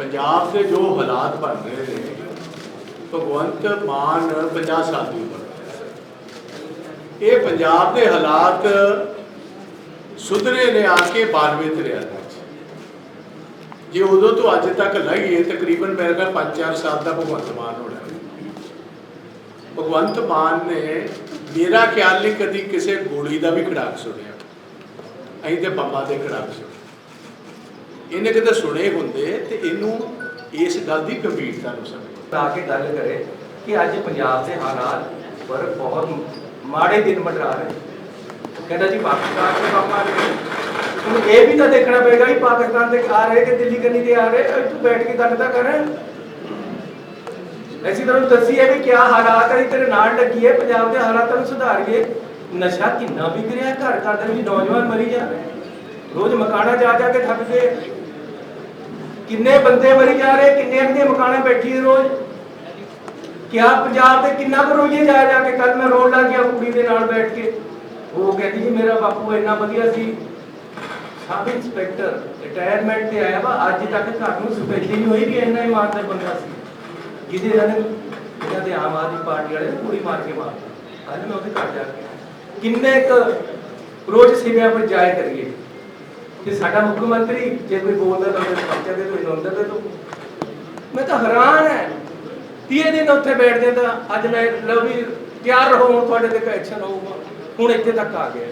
ਪੰਜਾਬ ਦੇ ਜੋ ਹਾਲਾਤ ਬਣ ਰਹੇ ਨੇ, ਭਗਵੰਤ ਮਾਨ 50 ਸਾਲ ਦੀ ਉਮਰ ਇਹ ਪੰਜਾਬ ਦੇ ਹਾਲਾਤ ਸੁਧਰੇ ਨੇ ਆ ਕੇ 92 ਤੇ ਰਿਹਾ ਜੇ ਉਦੋਂ ਤੋਂ ਅੱਜ ਤੱਕ ਲਈਏ, ਤਕਰੀਬਨ ਮੇਰੇ ਖਿਆਲ 5-4 ਸਾਲ ਦਾ ਭਗਵੰਤ ਮਾਨ ਹੋਣਾ ਭਗਵੰਤ ਮਾਨ ਨੇ ਮੇਰਾ ਖਿਆਲ ਨਹੀਂ ਕਦੀ ਕਿਸੇ ਗੋਲੀ ਦਾ ਵੀ ਖੜਾਕ ਸੁਣਿਆ। ਅਸੀਂ ਤੇ ਬੰਬਾਂ ਦੇ ਖੜਾਕ ਸੁਣਿਆ। ਇਹਨੇ ਕਿਤੇ ਸੁਣੇ ਹੁੰਦੇ ਤੇ ਇਹਨੂੰ ਇਸ ਗੱਲ ਦੀ ਗੰਭੀਰਤਾ ਨੂੰ ਸਮਝ। ਆ ਕੇ ਗੱਲ ਕਰੇ ਕਿ ਅੱਜ ਪੰਜਾਬ ਦੇ ਹਾਲਾਤ ਪਰ ਬਹੁਤ ਮਾੜੇ ਦਿਨ ਮੰਡਰਾ ਰਹੇ ਕਹਿੰਦਾ ਜੀ, ਪਾਕਿਸਤਾਨ ਤੋਂ ਕੰਮ ਆ ਰਹੇ ਹੁਣ ਇਹ ਵੀ ਤਾਂ ਦੇਖਣਾ ਪਏਗਾ ਕਿ ਪਾਕਿਸਤਾਨ ਦੇ ਆ ਰਹੇ ਕਿ ਦਿੱਲੀ ਕੰਨੀ ਦੇ ਆ ਰਹੇ ਇੱਥੋਂ ਬੈਠ ਕੇ ਗੱਲ ਤਾਂ ਕਰ। ਐਸੀ ਤਰ੍ਹਾਂ ਦੱਸੀ ਹੈ ਵੀ ਕੀ ਹਾਲਾਤ ਹੈ ਤੇਰੇ ਨਾਲ ਲੱਗੀ ਹੈ, ਪੰਜਾਬ ਦੇ ਹਾਲਾਤਾਂ ਨੂੰ ਸੁਧਾਰੀਏ। ਨਸ਼ਾ ਕਿੰਨਾ ਵਿਕ ਰਿਹਾ, ਘਰ ਘਰ ਦੇ ਵਿੱਚ ਨੌਜਵਾਨ ਮਰੀ ਜਾ ਰਹੇ ਰੋਜ਼ ਮਕਾਨਾ ਜਾ ਜਾ ਕੇ ਥੱਕ ਗਏ। ਕਿੰਨੇ ਬੰਦੇ ਮਰੀ ਜਾ ਰਹੇ, ਕਿੰਨੇ ਦੀਆਂ ਮਕਾਨਾਂ ਬੈਠੀ ਰੋਜ਼? ਕਿਆ ਪੰਜਾਬ ਦੇ ਕਿੰਨਾ ਕੁ ਰੋਈਏ ਜਾ ਜਾ ਕੇ? ਕੱਲ ਮੈਂ ਰੋਣ ਲੱਗ ਗਿਆ ਕੁੜੀ ਦੇ ਨਾਲ ਬੈਠ ਕੇ। ਉਹ ਕਹਿੰਦੀ ਜੀ, ਮੇਰਾ ਬਾਪੂ ਇੰਨਾ ਵਧੀਆ ਸੀ। ਸਬ ਇੰਸਪੈਕਟਰ ਰਿਟਾਇਰਮੈਂਟ ਤੇ ਆਇਆ ਵਾ। ਅੱਜ ਤੱਕ ਘਰ ਨੂੰ ਸਫੈਦੀ ਨਹੀਂ ਹੋਈ ਵੀ ਇੰਨਾ ਇਮਾਨਦਾਰ ਬੰਦਾ ਸੀ। ਜਿਹਦੇ ਨਾਲ ਇਹਨਾਂ ਦੇ ਆਮ ਆਦਮੀ ਪਾਰਟੀ ਵਾਲੇ ਪੂਰੀ ਮਾਰ ਕੇ ਮਾਰ ਅੱਜ ਮੈਂ ਉਹਦੇ ਘਰ ਜਾ ਕੇ ਕਿੰਨੇ ਕੁ ਰੋਜ਼ ਸਿਵਿਆਂ ਪਰ ਜਾਇਆ ਕਰੀਏ? ਕਿ ਸਾਡਾ ਮੁੱਖ ਮੰਤਰੀ ਜੇ ਕੋਈ ਬੋਲਦਾ ਤਾਂ ਮੇਰੇ ਪਰਚਾ ਦੇ ਦੋ ਇਹਨੂੰ ਦੇ ਦੋ ਮੈਂ ਤਾਂ ਹੈਰਾਨ ਹੈ 30 ਦਿਨ ਉੱਥੇ ਬੈਠਦੇ ਤਾਂ ਅੱਜ ਮੈਂ ਲਓ ਵੀ ਤਿਆਰ ਰਹੋ, ਹੁਣ ਤੁਹਾਡੇ ਤੇ ਐਕਸ਼ਨ ਹੋਊਗਾ। ਹੁਣ ਇੱਥੇ ਤੱਕ ਆ ਗਿਆ।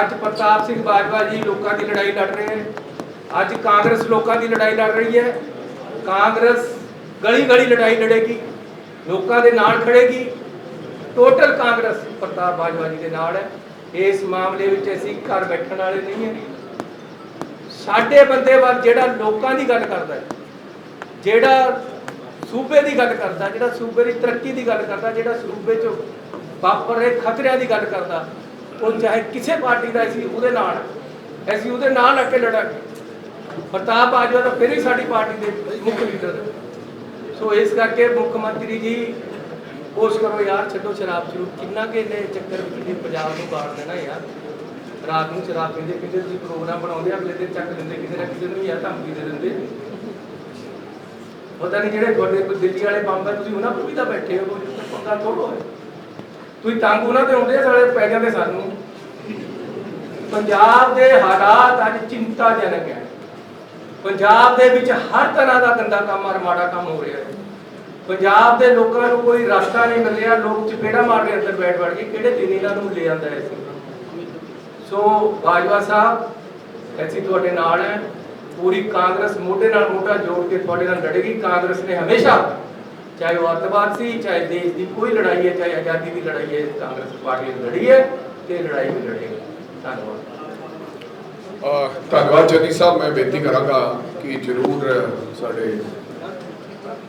ਅੱਜ ਪ੍ਰਤਾਪ ਸਿੰਘ ਬਾਜਵਾ ਜੀ ਲੋਕਾਂ ਦੀ ਲੜਾਈ ਲੜ ਰਹੇ ਹੈ ਅੱਜ ਕਾਂਗਰਸ ਲੋਕਾਂ ਦੀ ਲੜਾਈ ਲੜ ਰਹੀ ਹੈ ਕਾਂਗਰਸ ਗਲੀ ਗਲੀ ਲੜਾਈ ਲੜੇਗੀ। ਲੋਕਾਂ ਦੇ ਨਾਲ ਖੜੇਗੀ। ਟੋਟਲ ਕਾਂਗਰਸ ਪ੍ਰਤਾਪ ਬਾਜਵਾ ਜੀ ਦੇ ਨਾਲ ਹੈ ਇਸ ਮਾਮਲੇ ਵਿੱਚ ਅਸੀਂ ਘਰ ਬੈਠਣ ਵਾਲੇ ਨਹੀਂ ਹਾਂ। ਸਾਡੇ ਬੰਦੇ ਵੱਲ ਜਿਹੜਾ ਲੋਕਾਂ ਦੀ ਗੱਲ ਕਰਦਾ ਜਿਹੜਾ ਸੂਬੇ ਦੀ ਗੱਲ ਕਰਦਾ, ਜਿਹੜਾ ਸੂਬੇ ਦੀ ਤਰੱਕੀ ਦੀ ਗੱਲ ਕਰਦਾ, ਜਿਹੜਾ ਸੂਬੇ 'ਚ ਵਾਪਰ ਰਹੇ ਖਤਰਿਆਂ ਦੀ ਗੱਲ ਕਰਦਾ, ਉਹ ਚਾਹੇ ਕਿਸੇ ਪਾਰਟੀ ਦਾ ਸੀ ਉਹਦੇ ਨਾਲ, ਅਸੀਂ ਉਹਦੇ ਨਾਲ ਆ ਕੇ ਲੜਾਂਗੇ। ਪ੍ਰਤਾਪ ਬਾਜਵਾ ਤਾਂ ਫਿਰ ਹੀ ਸਾਡੀ ਪਾਰਟੀ ਦੇ ਮੁੱਖ ਲੀਡਰ ਸੋ ਇਸ ਕਰਕੇ ਮੁੱਖ ਮੰਤਰੀ ਜੀ ਕੋਸ਼ ਕਰੋ ਯਾਰ, ਛੱਡੋ ਸ਼ਰਾਬ ਸ਼ੁਰੂ ਕਿੰਨਾ ਕਿ ਨੇ ਚੱਕਰ ਵਿੱਚ ਤੁਸੀਂ ਪੰਜਾਬ ਨੂੰ ਬਾੜ ਦੇਣਾ ਯਾਰ। ਰਾਤ ਨੂੰ ਸ਼ਰਾਬ ਪੀਂਦੇ ਪੀਂਦੇ ਤੁਸੀਂ ਪ੍ਰੋਗਰਾਮ ਬਣਾਉਂਦੇ, ਅਗਲੇ ਦਿਨ ਚੱਕ ਲੈਂਦੇ, ਕਿਸੇ ਨਾ ਕਿਸੇ ਨੂੰ ਯਾਰ ਧਮਕੀ ਦੇ ਦਿੰਦੇ। ਪਤਾ ਨਹੀਂ ਜਿਹੜੇ ਤੁਹਾਡੇ ਦਿੱਲੀ ਵਾਲੇ ਬੰਬ ਹੈ ਤੁਸੀਂ ਉਹਨਾਂ ਕੋਲ ਵੀ ਤਾਂ ਬੈਠੇ ਹੋ ਪੰਗਾ ਥੋੜੋ ਤੁਸੀਂ ਤੰਗ ਉਹਨਾਂ ਤੇ ਆਉਂਦੇ ਸਾਰੇ ਪੈ ਜਾਂਦੇ ਸਾਨੂੰ। ਪੰਜਾਬ ਦੇ ਹਾਲਾਤ ਅੱਜ ਚਿੰਤਾਜਨਕ ਹੈ। ਪੰਜਾਬ ਦੇ ਵਿੱਚ ਹਰ ਤਰ੍ਹਾਂ ਦਾ ਗੰਦਾ ਕੰਮ ਔਰ ਮਾੜਾ ਕੰਮ ਹੋ ਰਿਹਾ ਹੈ। ਪੰਜਾਬ ਦੇ ਲੋਕਾਂ ਨੂੰ ਕੋਈ ਰਸਤਾ ਨਹੀਂ ਮਿਲਿਆ, ਲੋਕ ਚਪੇੜਾ ਮਾਰ ਕੇ ਅੰਦਰ ਬੈਠ ਬੈਠ ਕੇ ਕਿਹੜੇ ਦਿਨ ਇਹਨਾਂ ਨੂੰ ਲੈ ਆਂਦਾ ਹੈ ਸੋ ਬਾਜਵਾ ਸਾਹਿਬ, ਅਸੀਂ ਤੁਹਾਡੇ ਨਾਲ ਹੈ। ਪੂਰੀ ਕਾਂਗਰਸ ਮੋਢੇ ਨਾਲ ਮੋਢਾ ਜੋੜ ਕੇ ਤੁਹਾਡੇ ਨਾਲ ਲੜੇਗੀ। ਕਾਂਗਰਸ ਨੇ ਹਮੇਸ਼ਾ, ਚਾਹੇ ਉਹ ਅੱਤਵਾਦ ਸੀ, ਚਾਹੇ ਦੇਸ਼ ਦੀ ਕੋਈ ਲੜਾਈ ਹੈ, ਚਾਹੇ ਆਜ਼ਾਦੀ ਦੀ ਲੜਾਈ ਹੈ, ਕਾਂਗਰਸ ਪਾਰਟੀ ਲੜੀ ਹੈ ਤੇ ਲੜਾਈ ਵੀ ਲੜੇਗੀ। ਧੰਨਵਾਦ। ਅਹ ਧੰਨਵਾਦ ਜਨੀ ਸਾਹਿਬ, ਮੈਂ ਬੇਨਤੀ ਕਰਾਂਗਾ ਕਿ ਜਰੂਰ ਸਾਡੇ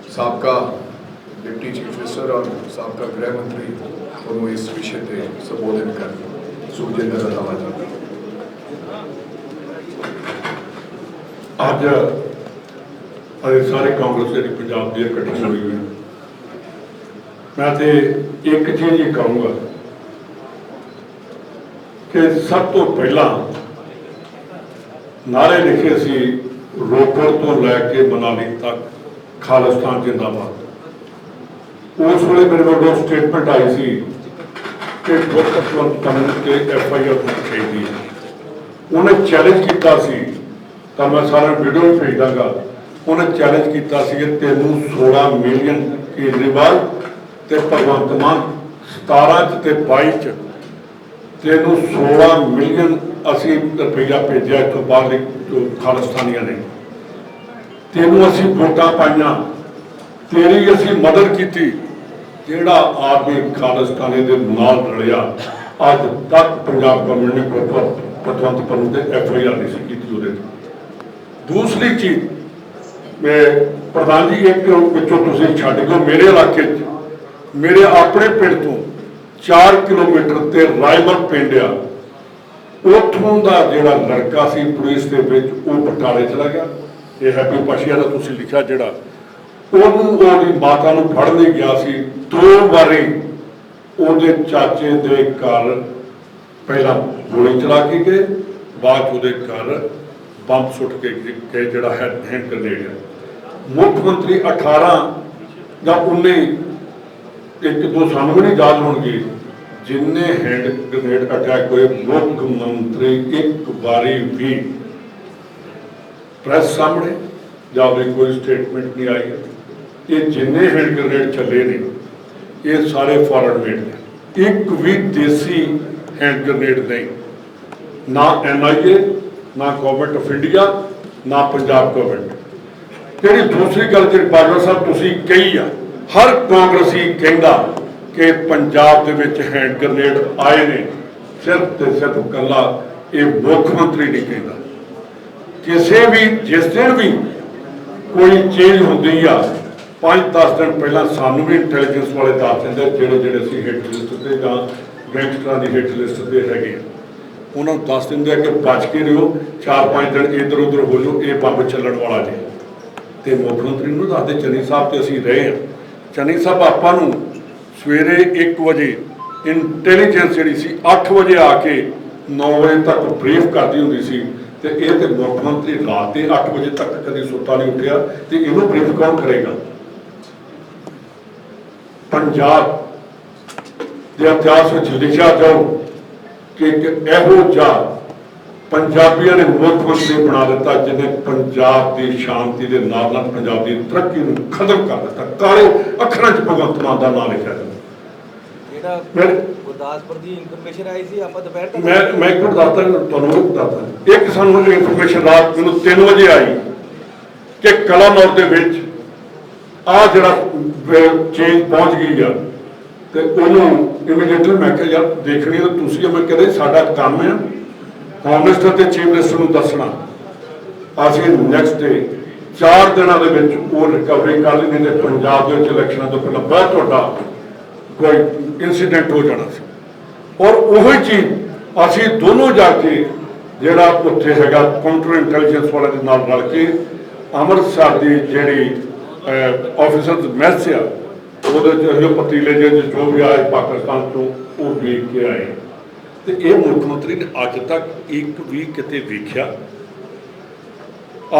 ਸਾਬਕਾ ਡਿਪਟੀ ਚੀਫ ਮਿਨਿਸਟਰ ਔਰ ਸਾਬਕਾ ਗ੍ਰਹਿ ਮੰਤਰੀ ਉਹਨੂੰ ਇਸ ਵਿਸ਼ੇ ਤੇ ਸੰਬੋਧਨ ਕਰਨ। ਸੁਖਜਿੰਦਰ ਰੰਧਾਵਾ ਜੀ ਅੱਜ ਅਸੀਂ ਸਾਰੇ ਕਾਂਗਰਸ ਜਿਹੜੀ ਪੰਜਾਬ ਦੀ ਇਕੱਠੀ ਹੋਈ ਹੋਈ ਮੈਂ ਤੇ ਇੱਕ ਚੀਜ਼ ਹੀ ਕਹੂੰਗਾ ਕਿ ਸਭ ਤੋਂ ਪਹਿਲਾਂ ਨਾਰੇ ਲਿਖੇ ਸੀ ਰੋਪੜ ਤੋਂ ਲੈ ਕੇ ਮਨਾਲੀ ਤੱਕ, ਖਾਲਿਸਤਾਨ ਜਿੰਦਾਬਾਦ। ਉਸ ਵੇਲੇ ਮੇਰੇ ਕੋਲ ਸਟੇਟਮੈਂਟ ਆਈ ਸੀ ਕਿ ਗੁਰਪਤਵੰਤ ਕੰਨ ਤੇ ਐਫ ਆਈ ਆਰ ਹੋਣੀ ਚਾਹੀਦੀ ਹੈ। ਉਹਨੇ ਚੈਲੰਜ ਕੀਤਾ ਸੀ, ਤਾਂ ਮੈਂ ਸਾਰਿਆਂ ਨੂੰ ਵੀਡੀਓ ਵੀ ਭੇਜ ਦਾਂਗਾ ਉਹਨੇ ਚੈਲੰਜ ਕੀਤਾ ਸੀ ਕਿ ਤੈਨੂੰ 16 ਮਿਲੀਅਨ ਕੇਜਰੀਵਾਲ ਤੇ ਭਗਵੰਤ ਮਾਨ 17 ਚ ਤੇ 22 ਚ ਤੈਨੂੰ 16 ਮਿਲੀਅਨ ਅਸੀਂ ਰੁਪਈਆ ਭੇਜਿਆ ਇੱਥੋਂ ਬਾਹਰਲੇ ਜੋ ਖਾਲਿਸਤਾਨੀਆਂ ਨੇ। ਤੈਨੂੰ ਅਸੀਂ ਵੋਟਾਂ ਪਾਈਆਂ। ਤੇਰੀ ਅਸੀਂ ਮਦਦ ਕੀਤੀ। ਜਿਹੜਾ ਆਦਮੀ ਖਾਲਿਸਤਾਨੀ ਦੇ ਨਾਲ ਰਲਿਆ ਅੱਜ ਤੱਕ ਪੰਜਾਬ ਗਵਰਨਮੈਂਟ ਨੇ ਕੋਈ ਪਤਵੰਤ ਪੰਨੂ ਤੇ ਐਫ ਆਈ ਆਰ ਨਹੀਂ ਕੀਤੀ ਉਹਦੇ ਦੂਸਰੀ ਚੀਜ਼, ਮੈਂ ਪ੍ਰਧਾਨ ਜੀ ਇੱਕ ਵਿੱਚੋਂ ਤੁਸੀਂ ਛੱਡ ਦਿਓ ਮੇਰੇ ਇਲਾਕੇ 'ਚ, ਮੇਰੇ ਆਪਣੇ ਪਿੰਡ ਤੋਂ 4 ਕਿਲੋਮੀਟਰ ਤੇ ਰਾਇਮਲ ਪਿੰਡ ਆ। ਉੱਥੋਂ ਦਾ ਜਿਹੜਾ ਲੜਕਾ ਸੀ, ਪੁਲਿਸ ਦੇ ਵਿੱਚ, ਉਹ ਬਟਾਲੇ ਚਲਾ ਗਿਆ। ਇਹ ਹੈਪੀ ਪਸ਼ੀਆ ਦਾ ਤੁਸੀਂ ਲਿਖਿਆ ਜਿਹੜਾ ਉਹਨੂੰ ਉਹਦੀ ਮਾਤਾ ਨੂੰ ਫੜਨ ਲਈ ਗਿਆ ਸੀ, ਦੋ ਵਾਰੀ ਉਹਦੇ ਚਾਚੇ ਦੇ ਘਰ ਪਹਿਲਾਂ ਗੋਲੀ ਚਲਾ ਕੇ ਗਏ, ਬਾਅਦ 'ਚ ਉਹਦੇ ਘਰ ਬੰਬ ਸੁੱਟ ਕੇ ਕਿ ਜਿਹੜਾ ਹੈ ਹੈਂਡ ਗ੍ਰਨੇਡ ਮੁੱਖ ਮੰਤਰੀ 18 ਜਾਂ 19 ਇੱਕ ਦੋ ਸਾਨੂੰ ਵੀ ਨਹੀਂ ਯਾਦ ਹੋਣਗੇ, ਜਿੰਨੇ ਹੈਂਡ ਗ੍ਰਨੇਡ ਅਟੈਕ ਹੋਏ, ਮੁੱਖ ਮੰਤਰੀ ਇੱਕ ਵਾਰੀ ਵੀ ਪ੍ਰੈਸ ਸਾਹਮਣੇ ਜਾਂ ਉਹਦੀ ਕੋਈ ਸਟੇਟਮੈਂਟ ਨਹੀਂ ਆਈ। ਇਹ ਜਿੰਨੇ ਹੈਂਡ ਗ੍ਰਨੇਡ ਚੱਲੇ ਨੇ ਇਹ ਸਾਰੇ ਫੋਰਨ ਮੇਡ ਨੇ। ਇੱਕ ਵੀ ਦੇਸੀ ਹੈਂਡ ਗ੍ਰਨੇਡ ਨਹੀਂ। ਨਾ ਐਨਆਈਏ ਨਾ ਗਵਰਨਮੈਂਟ ਆਫ ਇੰਡੀਆ ਨਾ ਪੰਜਾਬ ਗਵਰਨਮੈਂਟ ਜਿਹੜੀ ਦੂਸਰੀ ਗੱਲ ਜਿਹੜੀ ਬਾਜਵਾ ਸਾਹਿਬ ਤੁਸੀਂ ਕਹੀ ਆ, ਹਰ ਕਾਂਗਰਸੀ ਕਹਿੰਦਾ ਕਿ ਪੰਜਾਬ ਦੇ ਵਿੱਚ ਹੈਂਡ ਗ੍ਰਨੇਡ ਆਏ ਨੇ। ਸਿਰਫ ਤੇ ਸਿਰਫ ਕੱਲਾ ਇਹ ਮੁੱਖ ਮੰਤਰੀ ਨਹੀਂ ਕਹਿੰਦਾ। ਕਿਸੇ ਵੀ, ਜਿਸ ਦਿਨ ਵੀ ਕੋਈ ਚੇਂਜ ਹੁੰਦੀ ਆ 5-10 ਦਿਨ ਪਹਿਲਾਂ ਸਾਨੂੰ ਵੀ ਇੰਟੈਲੀਜੈਂਸ ਵਾਲੇ ਦੱਸ ਦਿੰਦੇ ਜਿਹੜੇ ਜਿਹੜੇ ਅਸੀਂ ਹਿੱਟ ਲਿਸਟ ਤੇ ਜਾਂ ਗੈਂਗਸਟਰਾਂ ਦੀ ਹਿੱਟ ਲਿਸਟ ਤੇ ਹੈਗੇ ਆ। ਉਹਨਾਂ ਨੂੰ ਦੱਸ ਦਿੰਦੇ ਆ ਕਿ ਬਚ ਕੇ ਰਹੋ 4-5 ਦਿਨ ਇੱਧਰ ਉੱਧਰ ਹੋ ਜਾਓ, ਇਹ ਬੰਬ ਚੱਲਣ ਵਾਲਾ ਜੀ। ਤੇ ਮੁੱਖ ਮੰਤਰੀ ਨੂੰ ਦੱਸਦੇ ਚੰਨੀ ਸਾਹਿਬ ਤੇ ਅਸੀਂ ਰਹੇ ਹਾਂ ਚੰਨੀ ਸਾਹਿਬ, ਆਪਾਂ ਨੂੰ ਸਵੇਰੇ 1 ਵਜੇ ਇੰਟੈਲੀਜੈਂਸ ਜਿਹੜੀ ਸੀ 8 ਵਜੇ ਆ ਕੇ 9 ਵਜੇ ਤੱਕ ਬਰੀਫ ਕਰਦੀ ਹੁੰਦੀ ਸੀ। ਤੇ ਇਹ ਤੇ ਮੁੱਖ ਮੰਤਰੀ ਰਾਤ ਦੇ 8 ਵਜੇ ਤੱਕ ਕਦੇ ਸੁੱਤਾ ਨਹੀਂ ਉੱਠਿਆ, ਤੇ ਇਹਨੂੰ ਬਰੀਫ ਕੌਣ ਕਰੇਗਾ? ਪੰਜਾਬ ਦੇ ਇਤਿਹਾਸ ਵਿੱਚ ਲਿਖਿਆ ਜਾਊ ਕਿ ਇੱਕ ਇਹੋ ਜਿਹਾ ਪੰਜਾਬੀਆਂ ਨੇ ਮੁੱਖ ਮੰਤਰੀ ਬਣਾ ਦਿੱਤਾ ਜਿਹਨੇ ਪੰਜਾਬ ਦੀ ਸ਼ਾਂਤੀ ਦੇ ਨਾਲ ਨਾਲ ਪੰਜਾਬ ਦੀ ਤਰੱਕੀ ਨੂੰ ਖਤਮ ਕਰ ਦਿੱਤਾ। ਕਾਲੇ ਅੱਖਰਾਂ 'ਚ ਭਗਵੰਤ ਮਾਨ ਦਾ ਨਾਮ ਲਿਖਿਆ ਜਾਂਦਾ। ਜਿਹੜਾ ਗੁਰਦਾਸਪੁਰ ਦੀ ਇਨਫੋਰਮੇਸ਼ਨ ਆਈ ਸੀ ਆਪਾਂ ਦੁਪਹਿਰ ਤੱਕ ਮੈਂ ਮੈਂ ਇੱਕ ਦੱਸਦਾ ਤੁਹਾਨੂੰ ਇੱਕ ਦੱਸਦਾ। ਇੱਕ ਸਾਨੂੰ ਇਨਫੋਰਮੇਸ਼ਨ ਰਾਤ ਮੈਨੂੰ 3 ਵਜੇ ਆਈ ਕਿ ਕਲਾਨੌਰ ਦੇ ਵਿੱਚ ਆ ਜਿਹੜਾ ਚੇਂਜ ਪਹੁੰਚ ਗਈ ਆ, ਤੇ ਉਹਨੂੰ ਇਮੀਡੀਏਟਲੀ ਮੈਂ ਕਿਹਾ, ਯਾਰ, ਦੇਖਣੀ ਤਾਂ ਤੁਸੀਂ ਆ। ਮੈਂ ਕਹਿੰਦੇ ਸਾਡਾ ਕੰਮ ਹੈ ਹੋਮ ਮਿਨਿਸਟਰ ਤੇ ਚੀਫ ਮਿਨਿਸਟਰ ਨੂੰ ਦੱਸਣਾ। ਅਸੀਂ ਨੈਕਸਟ ਡੇ ਚਾਰ ਦਿਨਾਂ ਦੇ ਵਿੱਚ ਉਹ ਰਿਕਵਰੀ ਕਰ ਲਈ ਨੇ। ਪੰਜਾਬ ਦੇ ਵਿੱਚ ਇਲੈਕਸ਼ਨਾਂ ਤੋਂ ਪਹਿਲਾਂ ਬਹੁਤ ਤੁਹਾਡਾ ਕੋਈ ਇਨਸੀਡੈਂਟ ਹੋ ਜਾਣਾ ਸੀ। ਔਰ ਉਹੀ ਚੀਜ਼ ਅਸੀਂ ਦੋਨੋਂ ਜਾ ਕੇ ਜਿਹੜਾ ਉੱਥੇ ਹੈਗਾ ਕਾਊਂਟਰ ਇੰਟੈਲੀਜੈਂਸ ਵਾਲੇ ਦੇ ਨਾਲ ਰਲ ਕੇ ਅੰਮ੍ਰਿਤਸਰ ਦੀ ਜਿਹੜੀ ਆਫੀਸਰਸ ਮੈਸ ਆ। ਉਹਦੇ ਚ ਜੋ ਪਤੀਲੇ ਜਿਹੇ ਜੋ ਵੀ ਆਏ ਪਾਕਿਸਤਾਨ ਤੋਂ ਉਹ ਵੇਖ ਕੇ ਆਏ। ਤੇ ਇਹ ਮੁੱਖ ਮੰਤਰੀ ਨੇ ਅੱਜ ਤੱਕ ਇੱਕ ਵੀ ਕਿਤੇ ਵੇਖਿਆ।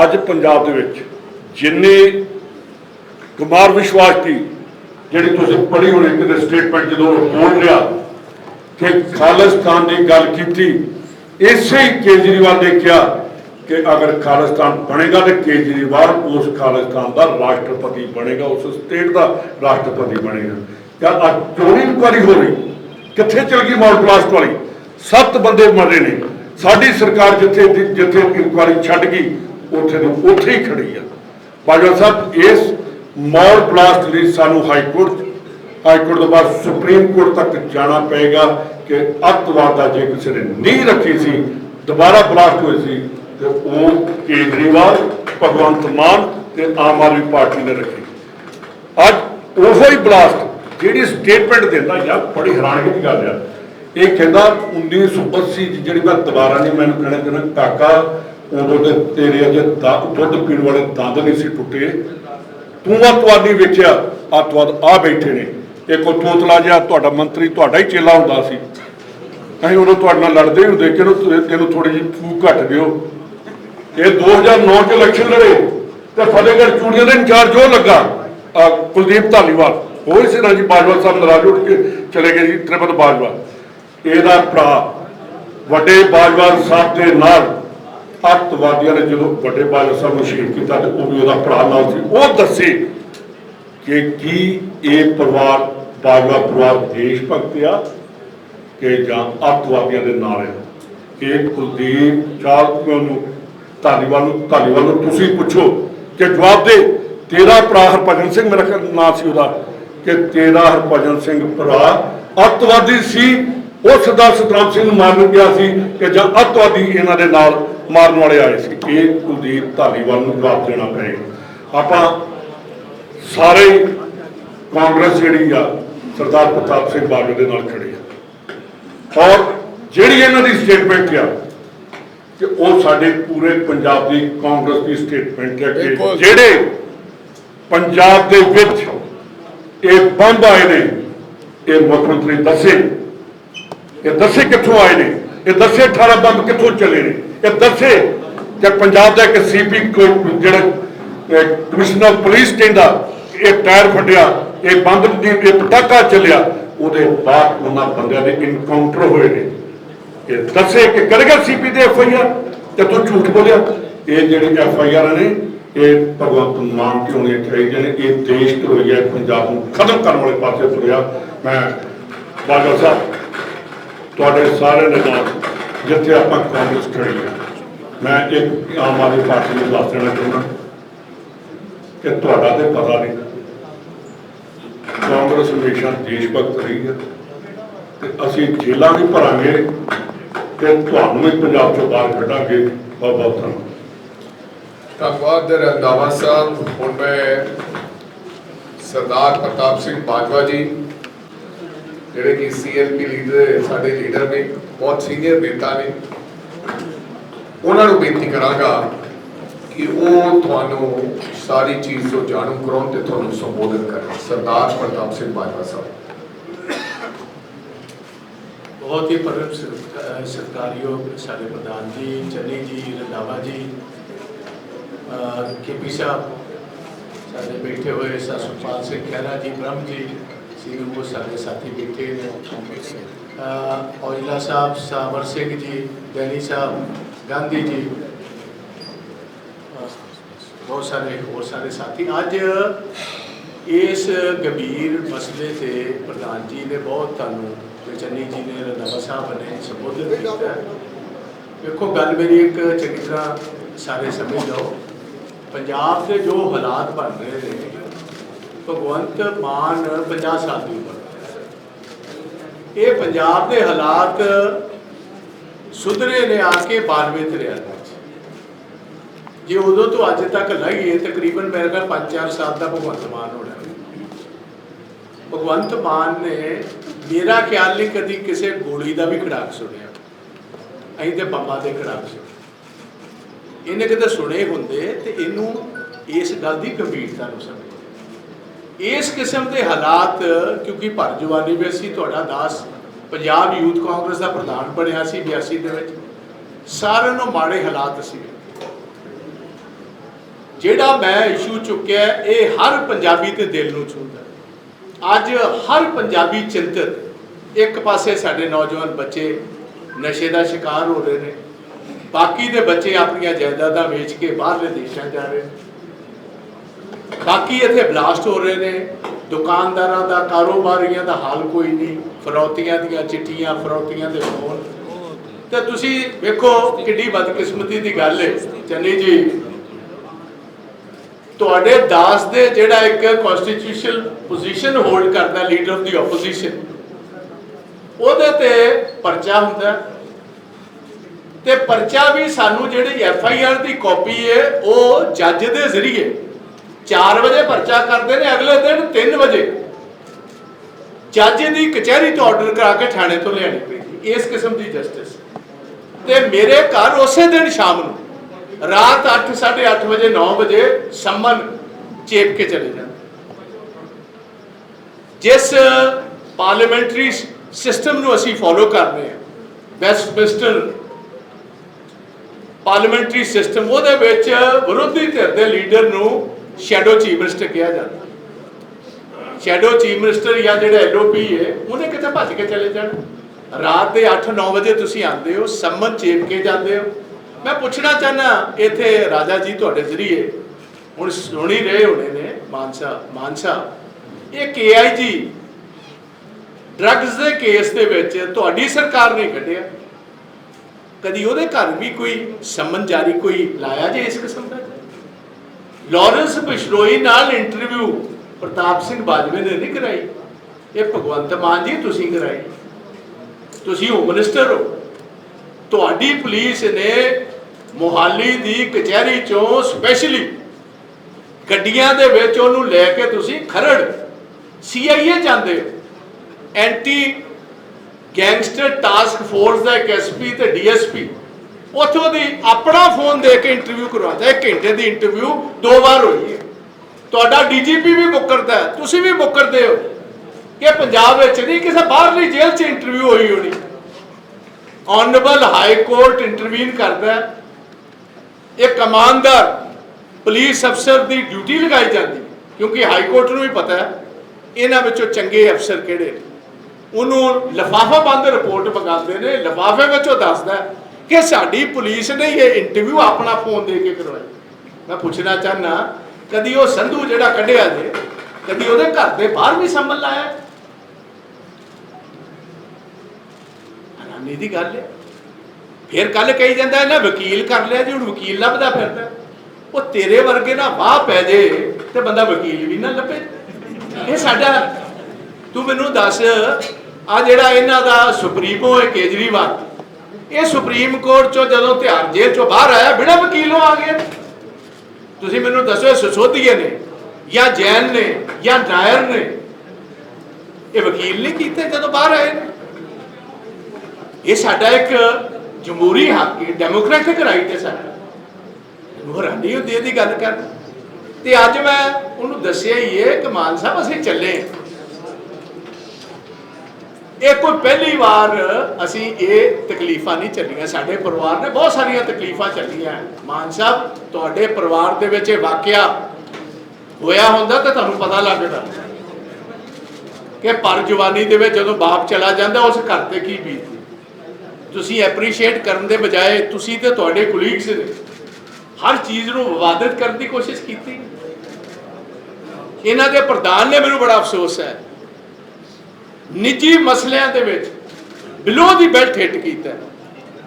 ਅੱਜ ਪੰਜਾਬ ਦੇ ਵਿੱਚ ਜਿੰਨੇ ਕੁਮਾਰ ਵਿਸ਼ਵਾਸ ਦੀ ਜਿਹੜੀ ਤੁਸੀਂ ਪੜ੍ਹੀ ਹੋਣੀ ਕਿਤੇ ਸਟੇਟਮੈਂਟ ਜਦੋਂ ਬੋਲ ਰਿਹਾ ਕਿ ਖਾਲਿਸਤਾਨ ਦੀ ਗੱਲ ਕੀਤੀ, ਇਸੇ ਕੇਜਰੀਵਾਲ ਨੇ ਕਿਹਾ ਕਿ ਅਗਰ ਖਾਲਿਸਤਾਨ ਬਣੇਗਾ ਤੇ ਕੇਜਰੀਵਾਲ ਉਸ ਖਾਲਿਸਤਾਨ ਦਾ ਰਾਸ਼ਟਰਪਤੀ ਬਣੇਗਾ, ਉਸ ਸਟੇਟ ਦਾ ਰਾਸ਼ਟਰਪਤੀ ਬਣੇਗਾ। ਤਾਂ ਅੱਜ ਚੋਰੀ ਇਨਕੁਆਰੀ ਹੋ ਰਹੀ, ਕਿੱਥੇ ਚਲ ਗਈ ਮੌਲ ਬਲਾਸਟ ਵਾਲੀ? ਸੱਤ ਬੰਦੇ ਮਰੇ ਨੇ। ਸਾਡੀ ਸਰਕਾਰ ਜਿੱਥੇ ਜਿੱਥੇ ਇਨਕੁਆਰੀ ਛੱਡ ਗਈ, ਉੱਥੇ ਦੀ ਉੱਥੇ ਹੀ ਖੜੀ ਆ। ਬਾਜਵਾ ਸਾਹਿਬ, ਇਸ ਮੌਲ ਬਲਾਸਟ ਲਈ ਸਾਨੂੰ ਹਾਈ ਕੋਰਟ ਹਾਈ ਕੋਰਟ ਤੋਂ ਬਾਅਦ ਸੁਪਰੀਮ ਕੋਰਟ ਤੱਕ ਜਾਣਾ ਪਏਗਾ ਕਿ ਅੱਤਵਾਦ ਦਾ ਜੇ ਕਿਸੇ ਨੇ ਨਹੀਂ ਰੱਖੀ ਸੀ, ਦੁਬਾਰਾ ਬਲਾਸਟ ਹੋਈ ਸੀ ਤੇ ਉਹ ਕੇਜਰੀਵਾਲ, ਭਗਵੰਤ ਮਾਨ ਤੇ ਆਮ ਆਦਮੀ ਪਾਰਟੀ ਨੇ ਰੱਖੀ। ਅੱਜ ਉਹੋ ਹੀ ਬਲਾਸਟ ਜਿਹੜੀ ਸਟੇਟਮੈਂਟ ਦਿੰਦਾ ਯਾਰ, ਬੜੀ ਹੈਰਾਨਗੀ ਦੀ ਗੱਲ ਆ। ਇਹ ਕਹਿੰਦਾ 1980 ਜਿਹੜੀ ਮੈਂ ਦੁਬਾਰਾ ਨਹੀਂ ਮੈਨੂੰ ਕਹਿਣਾ ਚਾਹੁੰਦਾ, ਕਾਕਾ ਉਦੋਂ ਤੇ ਤੇਰੇ ਅਜੇ ਦੁੱਧ ਪੀਣ ਵਾਲੇ ਦੰਦ ਨਹੀਂ ਸੀ ਟੁੱਟੇ। ਤੂੰ ਅੱਤਵਾਦ ਨਹੀਂ ਵੇਖਿਆ ਅੱਤਵਾਦ ਆ ਬੈਠੇ ਨੇ। ਇਹ ਉਹ ਤੋਤਲਾ ਜਿਹਾ ਤੁਹਾਡਾ ਮੰਤਰੀ ਤੁਹਾਡਾ ਹੀ ਚੇਲਾ ਹੁੰਦਾ ਸੀ। ਅਸੀਂ ਉਦੋਂ ਤੁਹਾਡੇ ਨਾਲ ਲੜਦੇ ਹੀ ਹੁੰਦੇ ਕਿ ਤੈਨੂੰ ਥੋੜੀ ਜਿਹੀ ਫੂਕ ਘੱਟ ਦਿਓ। ਇਹ 2009 ਚ ਇਲੈਕਸ਼ਨ ਲੜੇ ਤੇ ਫਤਿਹਗੜ੍ਹ ਚੂੜੀਆਂ ਦਾ ਇੰਚਾਰਜ ਉਹ ਲੱਗਾ। ਕੁਲਦੀਪ ਧਾਲੀਵਾਲ ਉਹ ਸੀ ਨਾ ਜੀ ਬਾਜਵਾ ਸਾਹਿਬ ਨਾਰਾਜ਼ ਉੱਠ ਕੇ ਚਲੇ ਗਏ ਜੀ, ਤ੍ਰਿਪਤ ਬਾਜਵਾ। ਇਹਦਾ ਭਰਾ, ਵੱਡੇ ਬਾਜਵਾ ਸਾਹਿਬ ਦੇ ਨਾਲ ਅੱਤਵਾਦੀਆਂ ਨੇ ਜਦੋਂ ਵੱਡੇ ਬਾਜਵਾ ਸਾਹਿਬ ਨੂੰ ਸ਼ਹੀਦ ਕੀਤਾ ਤੇ ਉਹ ਵੀ ਉਹਦਾ ਭਰਾ ਨਾਲ ਸੀ। ਉਹ ਦੱਸੇ ਕਿ ਕੀ ਇਹ ਪਰਿਵਾਰ, ਬਾਜਵਾ ਪਰਿਵਾਰ ਦੇਸ਼ ਭਗਤ ਆ ਕਿ ਜਾਂ ਅੱਤਵਾਦੀਆਂ ਦੇ ਨਾਲ ਹੈ ਇਹ ਕੁਲਦੀਪ ਚਾਲ ਨੂੰ ਧਾਲੀਵਾਲ ਨੂੰ ਧਾਲੀਵਾਲ ਨੂੰ ਤੁਸੀਂ ਪੁੱਛੋ ਕਿ ਜਵਾਬ ਦੇ, ਤੇਰਾ ਭਰਾ ਹਰਭਜਨ ਸਿੰਘ ਮੇਰਾ ਖਿਆਲ ਨਾਂ ਸੀ ਉਹਦਾ, ਕਿ ਤੇਰਾ ਹਰਭਜਨ ਸਿੰਘ ਭਰਾ ਅੱਤਵਾਦੀ ਸੀ। ਉਹ ਸਰਦਾਰ ਸਤਨਾਮ ਸਿੰਘ ਨੂੰ ਮਾਰਨ ਗਿਆ ਸੀ ਕਿ ਜਾਂ ਅੱਤਵਾਦੀ ਇਹਨਾਂ ਦੇ ਨਾਲ ਮਾਰਨ ਵਾਲੇ ਆਏ ਸੀ। ਇਹ ਕੁਲਦੀਪ ਧਾਲੀਵਾਲ ਨੂੰ ਜਵਾਬ ਦੇਣਾ ਪਏਗਾ। ਆਪਾਂ ਸਾਰੇ ਕਾਂਗਰਸ ਜਿਹੜੀ ਆ, ਸਰਦਾਰ ਪ੍ਰਤਾਪ ਸਿੰਘ ਬਾਜਵਾ ਦੇ ਨਾਲ ਖੜੇ ਆ। ਔਰ ਜਿਹੜੀ ਇਹਨਾਂ ਦੀ ਸਟੇਟਮੈਂਟ ਆ ਕਿ ਉਹ ਸਾਡੇ ਪੂਰੇ ਪੰਜਾਬ ਦੀ ਕਾਂਗਰਸ ਦੀ ਸਟੇਟਮੈਂਟ ਹੈ ਕਿ। ਜਿਹੜੇ ਪੰਜਾਬ ਦੇ ਵਿੱਚ ਇਹ ਬੰਬ ਆਏ ਨੇ ਇਹ ਮੁੱਖ ਮੰਤਰੀ ਦੱਸੇ। ਇਹ ਦੱਸੇ ਕਿੱਥੋਂ ਆਏ ਨੇ? ਇਹ ਦੱਸੇ 18 ਬੰਬ ਕਿੱਥੋਂ ਚੱਲੇ ਨੇ? ਇਹ ਦੱਸੇ ਤੇ ਪੰਜਾਬ ਦਾ ਇੱਕ ਸੀਪੀ ਜਿਹੜਾ ਕਮਿਸ਼ਨਰ ਪੁਲਿਸ ਕਹਿੰਦਾ ਕਿ ਇਹ ਟਾਇਰ ਫਟਿਆ ਇਹ ਬੰਦ ਦੀ ਇਹ ਪਟਾਕਾ ਚੱਲਿਆ ਉਹਦੇ ਬਾਅਦ ਉਹਨਾਂ ਬੰਦਿਆਂ ਦੇ ਇਨਕਾਊਂਟਰ ਹੋਏ ਨੇ। ਇਹ ਦੱਸੇ ਕਿ ਕਰੇਗਾ ਸੀਪੀ ਦੇ ਐਫ ਆਈ ਆਰ ਤੇ ਤੂੰ ਝੂਠ ਬੋਲਿਆ। ਇਹ ਜਿਹੜੇ ਐਫ ਆਈ ਆਰ ਨੇ, ਇਹ ਭਗਵੰਤ ਮਾਨ ਤੇ ਹੋਣੀ ਚਾਹੀਦੀਆਂ ਨੇ ਇਹ ਦੇਸ਼ ਤੋਂ ਹੋਈ ਹੈ ਪੰਜਾਬ ਨੂੰ ਖਤਮ ਕਰਨ ਵਾਲੇ ਪਾਸੇ ਤੁਰਿਆ ਮੈਂ ਬਾਦਲ ਸਾਹਿਬ, ਤੁਹਾਡੇ ਸਾਰੇ ਨਾਲ ਜਿੱਥੇ ਆਪਾਂ ਕਾਂਗਰਸ ਖੜੀ ਹੈ ਮੈਂ ਇੱਕ ਆਮ ਆਦਮੀ ਪਾਰਟੀ ਨੂੰ ਦੱਸ ਦੇਣਾ ਚਾਹੁੰਦਾ। ਕਿ ਤੁਹਾਡਾ ਤੇ ਪਤਾ ਨਹੀਂ। ਕਾਂਗਰਸ ਹਮੇਸ਼ਾ ਦੇਸ਼ ਭਗਤ ਰਹੀ ਹੈ ਤੇ ਅਸੀਂ ਜੇਲਾਂ ਵੀ ਭਰਾਂਗੇ। ਤੇ ਤੁਹਾਨੂੰ ਵੀ ਪੰਜਾਬ ਚੋਂ ਬਾਹਰ ਕੱਢਾਂਗੇ। ਬਹੁਤ ਬਹੁਤ ਧੰਨਵਾਦ। ਧੰਨਵਾਦ ਰੰਦਾਵਾ ਸਾਹਿਬ। ਹੁਣ ਮੈਂ ਸਰਦਾਰ ਪ੍ਰਤਾਪ ਸਿੰਘ ਬਾਜਵਾ ਜੀ, ਜਿਹੜੇ ਕਿ ਸੀਐਲਪੀ ਲੀਡਰ ਸਾਡੇ ਲੀਡਰ ਨੇ, ਬਹੁਤ ਸੀਨੀਅਰ ਨੇਤਾ ਨੇ, ਉਹਨਾਂ ਨੂੰ ਬੇਨਤੀ ਕਰਾਂਗਾ ਕਿ ਉਹ ਤੁਹਾਨੂੰ ਸਾਰੀ ਚੀਜ਼ ਤੋਂ ਜਾਣੂ ਕਰਾਉਣ ਤੇ ਤੁਹਾਨੂੰ ਸੰਬੋਧਨ ਕਰਨ। ਸਰਦਾਰ ਪ੍ਰਤਾਪ ਸਿੰਘ ਬਾਜਵਾ ਸਾਹਿਬ। ਬਹੁਤ ਹੀ ਪਰਮ ਸਤਿ- ਸਾਡੇ ਪ੍ਰਧਾਨ ਜੀ ਚੰਨੀ ਜੀ ਰੰਧਾਵਾ ਜੀ ਕੇਪੀ ਸਾਹਿਬ ਸਾਡੇ ਬੈਠੇ ਹੋਏ ਸਰ ਸੁਖਪਾਲ ਸਿੰਘ ਖਹਿਰਾ ਜੀ ਬ੍ਰਹਮ ਜੀ ਸਿੰਘ ਉਹ ਸਾਡੇ ਸਾਥੀ ਬੈਠੇ ਨੇ। ਅਹ, ਔਜਲਾ ਸਾਹਿਬ ਸਾਵਰ ਸਿੰਘ ਜੀ ਦੈਨੀ ਸਾਹਿਬ ਗਾਂਧੀ ਜੀ ਬਹੁਤ ਸਾਰੇ ਹੋਰ ਸਾਰੇ ਸਾਥੀ। ਅੱਜ ਇਸ ਗੰਭੀਰ ਮਸਲੇ ਤੇ ਪ੍ਰਧਾਨ ਜੀ ਨੇ ਬਹੁਤ ਤੁਹਾਨੂੰ ਤੇ ਚੰਨੀ ਜੀ ਨੇ ਰੰਧਾਵਾ ਸਾਹਿਬ ਨੇ ਸੰਬੋਧਨ ਕੀਤਾ। ਵੇਖੋ, ਗੱਲ ਮੇਰੀ ਇੱਕ ਚੰਗੀ ਤਰ੍ਹਾਂ ਸਾਰੇ ਸਮਝ ਲਓ। ਪੰਜਾਬ ਦੇ ਜੋ ਹਾਲਾਤ ਬਣ ਰਹੇ ਨੇ, ਭਗਵੰਤ ਮਾਨ 50 ਸਾਲ ਦੀ ਉਮਰ ਇਹ ਪੰਜਾਬ ਦੇ ਹਾਲਾਤ ਸੁਧਰੇ ਨੇ, ਆ ਕੇ 92 ਤਰਿਆ ਦੇ ਜੇ ਉਦੋਂ ਤੋਂ ਅੱਜ ਤੱਕ ਲਾਈਏ, ਤਕਰੀਬਨ ਮੇਰੇ ਖਿਆਲ 5-4 ਸਾਲ ਦਾ ਭਗਵੰਤ ਮਾਨ ਹੋਣਾ। ਭਗਵੰਤ ਮਾਨ ਨੇ ਮੇਰਾ ਖਿਆਲ ਨਹੀਂ ਕਦੀ ਕਿਸੇ ਗੋਲੀ ਦਾ ਵੀ ਖੜਾਕ ਸੁਣਿਆ। ਅਸੀਂ ਤੇ ਬੰਬਾਂ ਦੇ ਖੜਾਕ ਸੁਣੇ ਇਹਨੇ ਕਿਤੇ ਸੁਣੇ ਹੁੰਦੇ ਤੇ ਇਹਨੂੰ ਇਸ ਗੱਲ ਦੀ ਗੰਭੀਰਤਾ ਨੂੰ ਸਮਝ ਇਸ ਕਿਸਮ ਦੇ ਹਾਲਾਤ, ਕਿਉਂਕਿ ਭਰ ਜਵਾਨੀ ਵਿੱਚ ਸੀ ਤੁਹਾਡਾ ਦਾਸ ਪੰਜਾਬ ਯੂਥ ਕਾਂਗਰਸ ਦਾ ਪ੍ਰਧਾਨ ਬਣਿਆ ਸੀ 82 ਦੇ ਵਿੱਚ, ਸਾਰਿਆਂ ਨੂੰ ਮਾੜੇ ਹਾਲਾਤ ਸੀ। ਜਿਹੜਾ ਮੈਂ ਇਸ਼ੂ ਚੁੱਕਿਆ, ਇਹ ਹਰ ਪੰਜਾਬੀ ਦੇ ਦਿਲ ਨੂੰ ਛੂਹਦਾ। ਅੱਜ ਹਰ ਪੰਜਾਬੀ ਚਿੰਤਤ ਇੱਕ ਪਾਸੇ ਸਾਡੇ ਨੌਜਵਾਨ ਬੱਚੇ ਨਸ਼ੇ ਦਾ ਸ਼ਿਕਾਰ ਹੋ ਰਹੇ ਨੇ, ਬਾਕੀ ਦੇ ਬੱਚੇ ਆਪਣੀਆਂ ਜਾਇਦਾਦਾਂ ਵੇਚ ਕੇ ਬਾਹਰਲੇ ਦੇਸ਼ਾਂ ਜਾ ਰਹੇ ਨੇ। ਬਾਕੀ ਇੱਥੇ ਬਲਾਸਟ ਹੋ ਰਹੇ ਨੇ, ਦੁਕਾਨਦਾਰਾਂ ਦਾ, ਕਾਰੋਬਾਰੀਆਂ ਦਾ ਹਾਲ ਕੋਈ ਨਹੀਂ, ਫਰੌਤੀਆਂ ਦੀਆਂ ਚਿੱਠੀਆਂ, ਫਰੌਤੀਆਂ ਦੇ ਫੋਨ। ਤੇ ਤੁਸੀਂ ਵੇਖੋ ਕਿੱਡੀ ਬਦਕਿਸਮਤੀ ਦੀ ਗੱਲ ਹੈ ਚੰਨੀ ਜੀ। ਤੁਹਾਡੇ ਦਾਸ ਦੇ ਜਿਹੜਾ ਇੱਕ ਕਨਸਟੀਟਿਊਸ਼ਨਲ ਪੋਜੀਸ਼ਨ ਹੋਲਡ ਕਰਦਾ ਲੀਡਰ ਆਫ ਦੀ ਆਪੋਜੀਸ਼ਨ ਉਹਦੇ ਤੇ ਪਰਚਾ ਹੁੰਦਾ ਹੈ। ਤੇ ਪਰਚਾ ਵੀ ਸਾਨੂੰ ਜਿਹੜੀ ਐਫ ਆਈ ਆਰ ਦੀ ਕਾਪੀ ਹੈ ਉਹ ਜੱਜ ਦੇ ਜ਼ਰੀਏ 4 ਵਜੇ ਪਰਚਾ ਕਰਦੇ ਨੇ, ਅਗਲੇ ਦਿਨ 3 ਵਜੇ ਜੱਜ ਦੀ ਕਚਹਿਰੀ ਤੋਂ ਆਰਡਰ ਕਰਾ ਕੇ ਥਾਣੇ ਤੋਂ ਲਿਆਣੀ ਪੈਂਦੀ, ਇਸ ਕਿਸਮ ਦੀ ਜਸਟਿਸ ਤੇ ਮੇਰੇ ਘਰ ਉਸੇ ਦਿਨ ਸ਼ਾਮ ਨੂੰ ਰਾਤ 8 8:30 ਵਜੇ 9 ਵਜੇ ਸੰਮਨ ਚੇਪ ਕੇ ਚਲੇ ਜਾਂਦੇ। ਜਿਸ ਪਾਰਲੀਮੈਂਟਰੀ ਸਿਸਟਮ ਨੂੰ ਅਸੀਂ ਫੋਲੋ ਕਰਦੇ ਹਾਂ ਵੈਸਟਮਿਸਟਰ ਪਾਰਲੀਮੈਂਟਰੀ ਸਿਸਟਮ ਉਹਦੇ ਵਿੱਚ ਵਿਰੋਧੀ ਧਿਰ ਦੇ ਲੀਡਰ ਨੂੰ ਸ਼ੈਡੋ ਚੀਫ ਮਿਨਿਸਟਰ ਕਿਹਾ ਜਾਂਦਾ। ਸ਼ੈਡੋ ਚੀਫ ਮਿਨਿਸਟਰ ਜਾਂ ਜਿਹੜਾ ਐਲਓਪੀ ਹੈ, ਉਹਨੇ ਕਿਤੇ ਭੱਜ ਕੇ ਚਲੇ ਜਾਣ? ਰਾਤ ਦੇ 8-9 ਵਜੇ ਤੁਸੀਂ ਆਉਂਦੇ ਹੋ, ਸੰਮਨ ਚੇਪ ਕੇ ਜਾਂਦੇ ਹੋ। ਮੈਂ ਪੁੱਛਣਾ ਚਾਹਨਾ ਇੱਥੇ ਰਾਜਾ ਜੀ ਤੁਹਾਡੇ ਜ਼ਰੀਏ, ਹੁਣ ਸੁਣ ਹੀ ਰਹੇ ਹੋਣੇ ਨੇ ਮਾਨਸਾ ਮਾਨਸਾ, ਇਹ ਕੇਆਈਜੀ ਡਰੱਗਸ ਦੇ ਕੇਸ ਦੇ ਵਿੱਚ ਤੁਹਾਡੀ ਸਰਕਾਰ ਨੇ ਕੱਢਿਆ। ਕਦੀ ਉਹਦੇ ਘਰ ਵੀ ਕੋਈ ਸ਼ਮਨ ਜਾਰੀ ਕੋਈ ਲਾਇਆ ਜੇ ਇਸ ਕਿਸਮ ਦਾ? ਲਾਰੈਂਸ ਬਿਸ਼ਰੋਈ ਨਾਲ ਇੰਟਰਵਿਊ ਪ੍ਰਤਾਪ ਸਿੰਘ ਬਾਜਵੇ ਨੇ ਨਹੀਂ ਕਰਾਈ। ਇਹ ਭਗਵੰਤ ਮਾਨ ਜੀ ਤੁਸੀਂ ਕਰਾਈ। ਤੁਸੀਂ ਹੋਮ ਮਿਨਿਸਟਰ ਹੋ। ਤੁਹਾਡੀ ਪੁਲਿਸ ਨੇ ਮੋਹਾਲੀ ਦੀ ਕਚਹਿਰੀ ਚੋਂ ਸਪੈਸ਼ਲੀ ਗੱਡੀਆਂ ਦੇ ਵਿੱਚ ਉਹਨੂੰ ਲੈ ਕੇ ਤੁਸੀਂ ਖਰੜ ਸੀਆਈਏ ਜਾਂਦੇ ਹੋ। ਐਂਟੀ ਗੈਂਗਸਟਰ ਟਾਸਕ ਫੋਰਸ ਦਾ ਇੱਕ ਐਸਪੀ ਤੇ ਡੀਐਸਪੀ ਉੱਥੋਂ ਦੀ ਆਪਣਾ ਫੋਨ ਦੇ ਕੇ ਇੰਟਰਵਿਊ ਕਰਵਾਉਂਦਾ ਇੱਕ ਘੰਟੇ ਦੀ ਇੰਟਰਵਿਊ ਦੋ ਵਾਰ ਹੋਈ ਹੈ। ਤੁਹਾਡਾ ਡੀਜੀਪੀ ਵੀ ਮੁੱਕਰਦਾ ਹੈ, ਤੁਸੀਂ ਵੀ ਮੁੱਕਰਦੇ ਹੋ। ਕਿ ਪੰਜਾਬ ਵਿੱਚ ਨਹੀਂ ਕਿਸੇ ਬਾਹਰਲੀ ਜੇਲ੍ਹ 'ਚ ਇੰਟਰਵਿਊ ਹੋਈ ਹੋਣੀ। ਆਨਰੇਬਲ ਹਾਈ ਕੋਰਟ ਇੰਟਰਵੀਨ ਕਰਦਾ ਇਹ ਇੱਕ ਇਮਾਨਦਾਰ ਪੁਲਿਸ ਅਫਸਰ ਦੀ ਡਿਊਟੀ ਲਗਾਈ ਜਾਂਦੀ, ਕਿਉਂਕਿ ਹਾਈ ਕੋਰਟ ਨੂੰ ਵੀ ਪਤਾ ਹੈ, ਇਹਨਾਂ ਵਿੱਚੋਂ ਚੰਗੇ ਅਫਸਰ ਕਿਹੜੇ ਨੇ? ਉਹਨੂੰ ਲਫਾਫਾ ਬੰਦ ਰਿਪੋਰਟ ਮੰਗਾਉਂਦੇ ਨੇ, ਲਫਾਫੇ ਵਿੱਚੋਂ ਦੱਸਦਾ ਕਿ ਸਾਡੀ ਪੁਲਿਸ ਨੇ ਇਹ ਇੰਟਰਵਿਊ ਆਪਣਾ ਫੋਨ ਦੇ ਕੇ ਕਰਵਾਇਆ। ਮੈਂ ਪੁੱਛਣਾ ਚਾਹਨਾ ਕਦੀ ਉਹ ਸੰਧੂ ਜਿਹੜਾ ਕੱਢਿਆ ਜੇ, ਕਦੀ ਉਹਦੇ ਘਰ ਦੇ ਬਾਹਰ ਵੀ ਸੰਭਲ ਲਾਇਆ? ਹੈਰਾਨੀ ਦੀ ਗੱਲ ਹੈ। ਫਿਰ ਕੱਲ ਕਹੀ ਜਾਂਦਾ ਇਹਨਾਂ ਵਕੀਲ ਕਰ ਲਿਆ ਜੀ, ਹੁਣ ਵਕੀਲ ਲੱਭਦਾ ਫਿਰਦਾ ਉਹ ਤੇਰੇ ਵਰਗੇ ਨਾ ਵਾਹ ਪੈ ਜੇ ਤੇ ਬੰਦਾ ਵਕੀਲ ਵੀ ਨਾ ਲੱਭੇ। ਇਹ ਸਾਡਾ ਤੂੰ ਮੈਨੂੰ ਦੱਸ, ਆ ਜਿਹੜਾ ਇਹਨਾਂ ਦਾ ਸੁਪਰੀਮੋ ਹੈ ਕੇਜਰੀਵਾਲ। ਇਹ ਸੁਪਰੀਮ ਕੋਰਟ ਚੋਂ ਜਦੋਂ ਤਿਹਾਰ ਜੇਲ੍ਹ ਚੋਂ ਬਾਹਰ ਆਇਆ, ਬਿਨਾਂ ਵਕੀਲੋਂ ਆ ਗਿਆ ਤੁਸੀਂ ਮੈਨੂੰ ਦੱਸੋ, ਇਹ ਸਸੋਦੀਏ ਨੇ ਜਾਂ ਜੈਨ ਨੇ ਜਾਂ ਨਾਇਰ ਨੇ? ਇਹ ਵਕੀਲ ਨਹੀਂ ਕੀਤੇ ਜਦੋਂ ਬਾਹਰ ਆਏ ਨੇ। ਇਹ ਸਾਡਾ ਇੱਕ ਜਮਹੂਰੀ ਹੱਕ ਹੈ ਡੈਮੋਕ੍ਰੈਟਿਕ ਰਾਈਟ ਹੈ ਸਾਡਾ। ਨੂੰ ਹੈਰਾਨੀ ਹੁੰਦੀ ਇਹਦੀ ਗੱਲ ਕਰ ਤੇ ਅੱਜ ਮੈਂ ਉਹਨੂੰ ਦੱਸਿਆ ਹੀ ਹੈ ਕਿ ਮਾਨ ਸਾਹਿਬ, ਅਸੀਂ ਚੱਲੇ ਇਹ ਕੋਈ ਪਹਿਲੀ ਵਾਰ ਅਸੀਂ ਇਹ ਤਕਲੀਫਾਂ ਨਹੀਂ ਚੱਲੀਆਂ। ਸਾਡੇ ਪਰਿਵਾਰ ਨੇ ਬਹੁਤ ਸਾਰੀਆਂ ਤਕਲੀਫਾਂ ਚੱਲੀਆਂ। ਮਾਨ ਸਾਹਿਬ, ਤੁਹਾਡੇ ਪਰਿਵਾਰ ਦੇ ਵਿੱਚ ਇਹ ਵਾਕਿਆ ਹੋਇਆ ਹੁੰਦਾ ਤਾਂ ਤੁਹਾਨੂੰ ਪਤਾ ਲੱਗਦਾ। ਕਿ ਪਰ ਜਵਾਨੀ ਦੇ ਵਿੱਚ ਜਦੋਂ ਬਾਪ ਚਲਾ ਜਾਂਦਾ, ਉਸ ਘਰ ਤੇ ਕੀ ਬੀਤਦੀ? ਤੁਸੀਂ ਐਪਰੀਸ਼ੀਏਟ ਕਰਨ ਦੇ ਬਜਾਏ ਤੁਸੀਂ ਤੇ ਤੁਹਾਡੇ ਕੁਲੀਗਸ ਨੇ ਹਰ ਚੀਜ਼ ਨੂੰ ਵਿਵਾਦਿਤ ਕਰਨ ਦੀ ਕੋਸ਼ਿਸ਼ ਕੀਤੀ। ਇਹਨਾਂ ਦੇ ਪ੍ਰਧਾਨ ਨੇ ਮੈਨੂੰ ਬੜਾ ਅਫਸੋਸ ਹੈ। ਨਿੱਜੀ ਮਸਲਿਆਂ ਦੇ ਵਿੱਚ ਬਿਲੋ ਦੀ ਬੈਲਟ ਹਿੱਟ ਕੀਤਾ।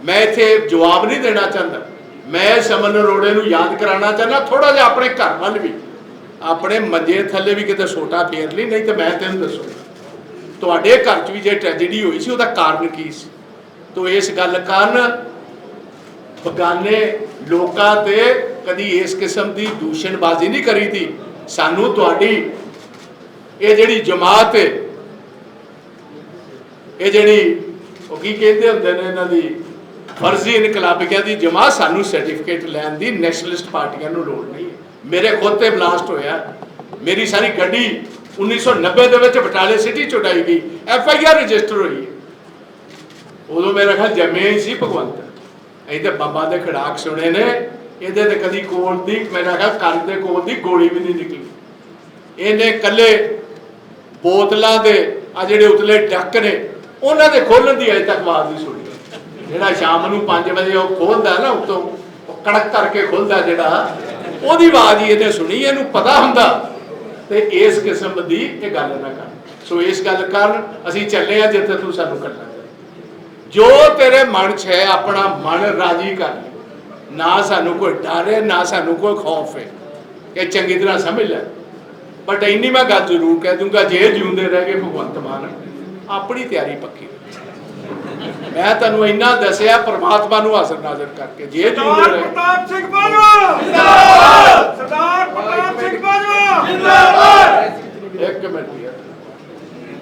ਮੈਂ ਇੱਥੇ ਜਵਾਬ ਨਹੀਂ ਦੇਣਾ ਚਾਹੁੰਦਾ। ਮੈਂ ਸਮਨ ਅਰੋੜੇ ਨੂੰ ਯਾਦ ਕਰਾਉਣਾ ਚਾਹੁੰਦਾ ਥੋੜਾ ਜਿਹਾ ਆਪਣੇ ਘਰ ਵੱਲ ਵੀ। ਆਪਣੇ ਮੰਜੇ ਥੱਲੇ ਵੀ ਕਿਤੇ ਛੋਟਾ ਫੇਰ ਲਈ, ਨਹੀਂ ਤੇ ਮੈਂ ਤੈਨੂੰ ਦੱਸੂਗਾ। ਤੁਹਾਡੇ ਘਰ 'ਚ ਵੀ ਜੇ ਟ੍ਰੈਜੇਡੀ ਹੋਈ ਸੀ, ਉਹਦਾ ਕਾਰਨ ਕੀ ਸੀ? ਤੋ ਇਸ ਗੱਲ ਕਾਰਨ ਬਗਾਨੇ ਲੋਕਾਂ ਤੇ ਕਦੀ ਇਸ ਕਿਸਮ ਦੀ ਦੂਸ਼ਣਬਾਜ਼ੀ ਨਹੀਂ ਕਰੀ ਤੀ। ਸਾਨੂੰ ਤੁਹਾਡੀ ਇਹ ਜਿਹੜੀ ਜਮਾਤ ਹੈ ਇਹ ਜਿਹੜੀ ਉਹ ਕੀ ਕਹਿੰਦੇ ਹੁੰਦੇ ਨੇ ਇਹਨਾਂ ਦੀ, ਫਰਜ਼ੀ ਇਨਕਲਾਬੀਆਂ ਦੀ ਜਮਾਤ ਸਾਨੂੰ ਸਰਟੀਫਿਕੇਟ ਲੈਣ ਦੀ ਨੈਸ਼ਨਲਿਸਟ ਪਾਰਟੀਆਂ ਨੂੰ ਲੋੜ ਨਹੀਂ ਹੈ। ਮੇਰੇ ਖੁਦ ਤੇ ਬਲਾਸਟ ਹੋਇਆ। ਮੇਰੀ ਸਾਰੀ ਗੱਡੀ 1990 ਦੇ ਵਿੱਚ ਬਟਾਲੇ ਸਿਟੀ ਚ ਉਡਾਈ ਗਈ। ਐਫ ਆਈ ਆਰ ਰਜਿਸਟਰ ਹੋਈ ਹੈ। ਉਦੋਂ ਮੇਰਾ ਖਿਆਲ ਜੰਮਿਆ ਹੀ ਸੀ ਭਗਵੰਤ। ਇਹਦੇ ਬਾਬਾ ਦੇ ਖੜਾਕ ਸੁਣੇ ਨੇ, ਇਹਦੇ ਤੇ ਕਦੀ ਕੋਲ ਦੀ, ਮੇਰਾ ਖਿਆਲ ਕੰਨ ਦੇ ਕੋਲ ਦੀ ਗੋਲੀ ਵੀ ਨਹੀਂ ਨਿਕਲੀ। ਇਹਨੇ ਕੱਲੇ ਬੋਤਲਾਂ ਦੇ ਆ ਜਿਹੜੇ ਉਤਲੇ ਡੱਕ ਨੇ, ਉਹਨਾਂ ਦੇ ਖੋਲਣ ਦੀ ਅਜੇ ਤੱਕ ਆਵਾਜ਼ ਨਹੀਂ ਸੁਣੀ। ਜਿਹੜਾ ਸ਼ਾਮ ਨੂੰ 5 ਵਜੇ ਉਹ ਖੋਲਦਾ ਨਾ, ਉਤੋਂ ਉਹ ਕੜਕ ਕਰਕੇ ਖੋਲਦਾ ਜਿਹੜਾ, ਉਹਦੀ ਆਵਾਜ਼ ਹੀ ਇਹਨੇ ਸੁਣੀ, ਇਹਨੂੰ ਪਤਾ ਹੁੰਦਾ। ਤੇ ਇਸ ਕਿਸਮ ਦੀ ਇਹ ਗੱਲ ਨਾ ਕਰ। ਸੋ ਇਸ ਗੱਲ ਕਾਰਨ ਅਸੀਂ ਚੱਲੇ ਆ ਜਿੱਥੇ ਤੂੰ ਸਾਨੂੰ ਕੱਢਣਾ। ਜੋ ਤੇਰੇ ਮਨ 'ਚ ਹੈ ਆਪਣਾ ਮਨ ਰਾਜੀ ਕਰ ਲੈ। ਨਾ ਸਾਨੂੰ ਕੋਈ ਡਰ ਹੈ ਨਾ ਸਾਨੂੰ ਕੋਈ ਖੌਫ ਹੈ। ਇਹ ਚੰਗੀ ਤਰ੍ਹਾਂ ਸਮਝ ਲੈ। ਬਟ ਇੰਨੀ ਮੈਂ ਗੱਲ ਜ਼ਰੂਰ ਕਹਿ ਦੂੰਗਾ ਜੇ ਜਿਉਂਦੇ ਰਹਿ ਗਏ ਭਗਵੰਤ ਮਾਨ ਆਪਣੀ ਤਿਆਰੀ ਪੱਕੀ। ਮੈਂ ਤੁਹਾਨੂੰ ਇੰਨਾ ਦੱਸਿਆ ਪ੍ਰਮਾਤਮਾ ਨੂੰ ਹਾਜ਼ਰ ਨਾਜ਼ਰ ਕਰਕੇ। ਜੇ ਜਿਉਂਦੇ ਸਰਦਾਰ ਰਹੇ ਪ੍ਰਤਾਪ ਸਿੰਘ ਬਾਜਵਾ! ਜਿੰਦਾਬਾਦ! ਸਰਦਾਰ ਪ੍ਰਤਾਪ ਸਿੰਘ ਬਾਜਵਾ! ਜਿੰਦਾਬਾਦ! ਇੱਕ ਮਿੰਟ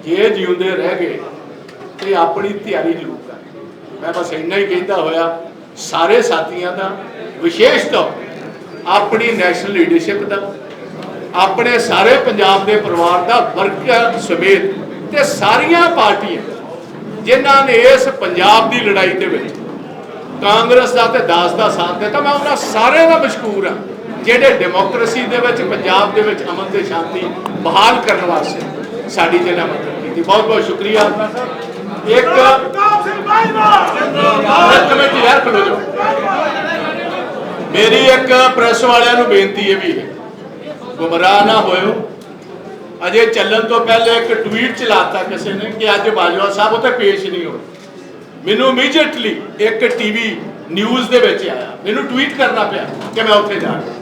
ਜੇ ਜਿਉਂਦੇ ਰਹਿ ਗਏ ਤੇ ਆਪਣੀ ਤਿਆਰੀ ਜ਼ਰੂਰ ਮੈਂ ਬਸ ਇੰਨਾ ਹੀ ਕਹਿੰਦਾ ਹੋਇਆ, ਸਾਰੇ ਸਾਥੀਆਂ ਦਾ, ਵਿਸ਼ੇਸ਼ ਤੌਰ ਆਪਣੀ ਨੈਸ਼ਨਲ ਲੀਡਰਸ਼ਿਪ ਦਾ, ਆਪਣੇ ਸਾਰੇ ਪੰਜਾਬ ਦੇ ਪਰਿਵਾਰ ਦਾ ਵਰਕਰ ਸਮੇਤ ਤੇ ਸਾਰੀਆਂ ਪਾਰਟੀਆਂ, ਜਿਨ੍ਹਾਂ ਨੇ ਇਸ ਪੰਜਾਬ ਦੀ ਲੜਾਈ ਦੇ ਵਿੱਚ ਕਾਂਗਰਸ ਦਾ ਤੇ ਦਾਸ ਦਾ ਸਾਥ ਦਿੱਤਾ, ਮੈਂ ਉਹਨਾਂ ਸਾਰਿਆਂ ਦਾ ਮਸ਼ਕੂਰ ਹਾਂ, ਜਿਹੜੇ ਡੈਮੋਕ੍ਰੇਸੀ ਦੇ ਵਿੱਚ, ਪੰਜਾਬ ਦੇ ਵਿੱਚ ਅਮਨ ਤੇ ਸ਼ਾਂਤੀ ਬਹਾਲ ਕਰਨ ਵਾਸਤੇ ਸਾਡੀ ਜਿਹੜਾ ਮਦਦ ਕੀਤੀ। ਬਹੁਤ ਬਹੁਤ ਸ਼ੁਕਰੀਆ। ਇੱਕ ਪ੍ਰਤਾਪ ਸਿੰਘ ਬਾਜਵਾ ਜਿੰਦਾਬਾਦ ਇੱਕ ਖਲੋ ਜਾਓ ਮੇਰੀ ਇੱਕ ਪ੍ਰੈਸ ਵਾਲਿਆਂ ਨੂੰ ਬੇਨਤੀ ਇਹ ਵੀ ਗੁੰਮਰਾਹ ਨਾ ਹੋਇਓ। ਅਜੇ ਚੱਲਣ ਤੋਂ ਪਹਿਲੇ ਇੱਕ ਟਵੀਟ ਚਲਾਤਾ ਕਿਸੇ ਨੇ ਕਿ ਅੱਜ ਬਾਜਵਾ ਸਾਹਿਬ ਉੱਥੇ ਪੇਸ਼ ਨਹੀਂ ਹੋਏ। ਮੈਨੂੰ ਇਮੀਡੀਏਟਲੀ ਇੱਕ ਟੀਵੀ ਨਿਊਜ਼ ਦੇ ਵਿੱਚ ਆਇਆ। ਮੈਨੂੰ ਟਵੀਟ ਕਰਨਾ ਪਿਆ ਕਿ ਮੈਂ ਉੱਥੇ ਜਾ ਰਿਹਾ।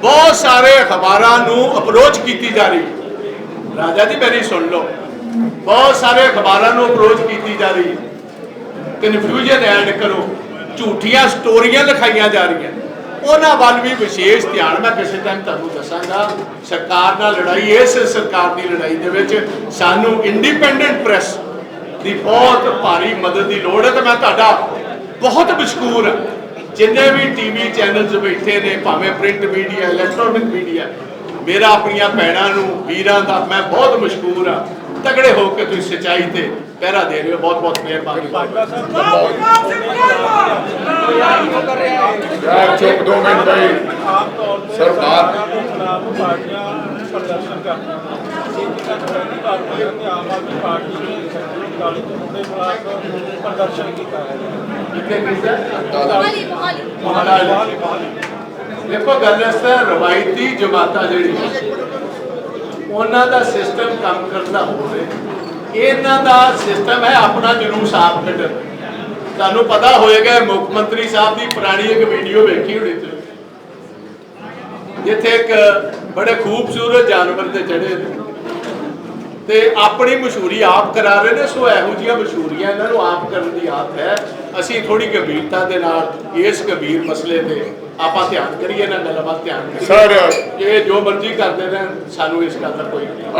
ਬਹੁਤ ਸਾਰੇ ਅਖਬਾਰਾਂ ਨੂੰ ਅਪਰੋਚ ਕੀਤੀ ਜਾ ਰਹੀ ਰਾਜਾ ਜੀ, ਮੇਰੀ ਸੁਣ ਲਓ। ਬਹੁਤ ਸਾਰੇ ਅਖਬਾਰਾਂ ਨੂੰ ਅਪਰੋਚ ਕੀਤੀ ਜਾ ਰਹੀ ਕਨਫਿਊਜ਼ਨ ਐਡ ਕਰੋ। ਝੂਠੀਆਂ ਸਟੋਰੀਆਂ ਲਿਖਾਈਆਂ ਜਾ ਰਹੀਆਂ। ਉਹਨਾਂ ਵੱਲ ਵੀ ਵਿਸ਼ੇਸ਼ ਧਿਆਨ ਮੈਂ ਕਿਸੇ ਟਾਈਮ ਤੁਹਾਨੂੰ ਦੱਸਾਂਗਾ। ਸਰਕਾਰ ਨਾਲ ਲੜਾਈ, ਇਸ ਸਰਕਾਰ ਦੀ ਲੜਾਈ ਦੇ ਵਿੱਚ ਸਾਨੂੰ ਇੰਡੀਪੈਂਡੈਂਟ ਪ੍ਰੈਸ ਦੀ ਬਹੁਤ ਭਾਰੀ ਮਦਦ ਦੀ ਲੋੜ ਹੈ ਤੇ ਮੈਂ ਤੁਹਾਡਾ ਬਹੁਤ ਮਸ਼ਕੂਰ ਹਾਂ। ਜਿੰਨੇ ਵੀ ਟੀਵੀ ਚੈਨਲਸ ਬੈਠੇ ਨੇ, ਭਾਵੇਂ ਪ੍ਰਿੰਟ ਮੀਡੀਆ ਇਲੈਕਟ੍ਰੋਨਿਕ ਮੀਡੀਆ ਮੇਰਾ ਆਪਣੀਆਂ ਭੈਣਾਂ ਨੂੰ, ਵੀਰਾਂ ਦਾ ਮੈਂ ਬਹੁਤ ਮਸ਼ਕੂਰ ਹਾਂ। ਤਗੜੇ ਹੋ ਕੇ ਤੁਸੀਂ ਸਚਾਈ ਤੇ ਪਹਿਰਾ ਦੇ ਰਹੇ ਹੋ। ਬਹੁਤ ਬਹੁਤ ਮਿਹਰਬਾਨੀ। ਯਾਰ ਚੁੱਪ ਦੋ ਮਿੰਟ ਬਈ ਆਮ ਤੌਰ ਤੇ ਸਰਦਾਰ ਪਾਰਟੀਆਂ ਪ੍ਰਦਰਸ਼ਨ ਕਰਦੀਆਂ ਜਿਹੜੀ ਤੇ ਆਮ ਆਦਮੀ ਪਾਰਟੀ ਨੇ ਕਾਲੀ ਦੇ ਮੁੱਦੇ ਖਿਲਾਫ ਪ੍ਰਦਰਸ਼ਨ ਕੀਤਾ ਹੈ। ਕਿੱਥੇ ਕੀਤਾ ਮੋਹਾਲੀ। ਮੋਹਾਲੀ ਮਹਾਰਾਜ ਦੇਖੋ ਗੱਲ ਇਸ ਤਰ੍ਹਾਂ ਰਵਾਇਤੀ ਜਮਾਤਾਂ ਜਿਹੜੀਆਂ ਉਹਨਾਂ ਦਾ ਸਿਸਟਮ ਕੰਮ ਕਰਦਾ ਹੋਵੇ, ਇਹਨਾਂ ਦਾ ਸਿਸਟਮ ਹੈ ਆਪਣਾ ਜਲੂਸ ਆਪ ਕੱਢਣ ਤੁਹਾਨੂੰ ਪਤਾ ਹੋਏਗਾ, ਮੁੱਖ ਮੰਤਰੀ ਸਾਹਿਬ ਦੀ ਪੁਰਾਣੀ ਇੱਕ ਵੀਡੀਓ ਵੇਖੀ ਹੋਣੀ ਤੁਸੀਂ। ਜਿੱਥੇ ਇੱਕ ਬੜੇ ਖੂਬਸੂਰਤ ਜਾਨਵਰ ਤੇ ਚੜੇ ਨੇ। ਤੇ ਆਪਣੀ ਮਸ਼ਹੂਰੀ ਆਪ ਕਰਾ ਰਹੇ ਨੇ, ਸੋ ਇਹੋ ਜਿਹੀਆਂ ਮਸ਼ਹੂਰੀਆਂ ਇਹਨਾਂ ਨੂੰ ਆਪ ਕਰਨ ਦੀ ਆਦਤ ਹੈ। ਅਸੀਂ ਥੋੜੀ ਗੰਭੀਰਤਾ ਦੇ ਨਾਲ ਇਸ ਗੰਭੀਰ ਮਸਲੇ ਤੇ ਆਪਾਂ ਧਿਆਨ ਕਰੀਏ ਨਾ ਗੱਲਬਾਤ ਧਿਆਨ ਕਰੀਏ। ਸਰ ਇਹ ਜੋ ਮਰਜ਼ੀ ਕਰਦੇ ਰਹਿਣ ਸਾਨੂੰ ਇਸ ਗੱਲ ਦਾ ਕੋਈ ਨਹੀਂ